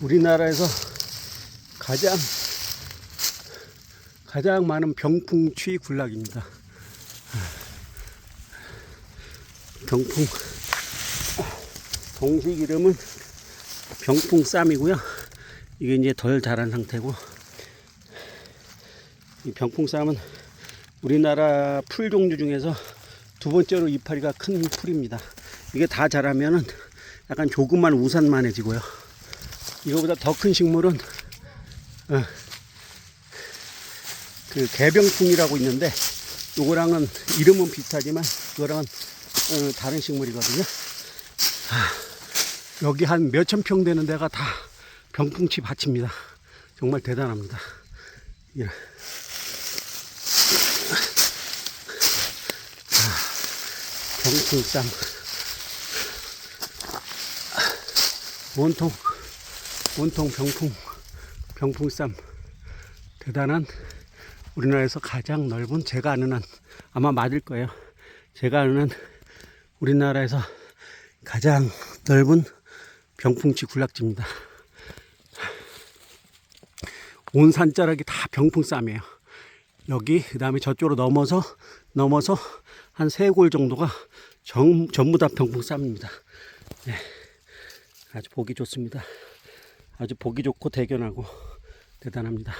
우리나라에서 가장 가장 많은 병풍치 군락입니다. 병풍 정식 이름은 병풍 쌈이고요. 이게 이제 덜 자란 상태고 이 병풍 쌈은 우리나라 풀 종류 중에서 두 번째로 이파리가 큰 풀입니다. 이게 다 자라면은 약간 조그만 우산만해지고요. 이거보다 더 큰 식물은 어, 그 개병풍이라고 있는데 요거랑은 이름은 비슷하지만 그거랑은 어, 다른 식물이거든요. 하, 여기 한 몇천 평 되는 데가 다 병풍치 밭입니다. 정말 대단합니다. 예. 병풍쌈 온통 온통 병풍 병풍쌈 대단한 우리나라에서 가장 넓은 제가 아는 한 아마 맞을 거예요. 제가 아는 한 우리나라에서 가장 넓은 병풍치 군락지입니다. 온 산자락이 다 병풍쌈이에요. 여기 그다음에 저쪽으로 넘어서 넘어서 한 세 골 정도가 전, 전부 다 병풍쌈입니다. 네. 아주 보기 좋습니다. 아주 보기 좋고 대견하고 대단합니다.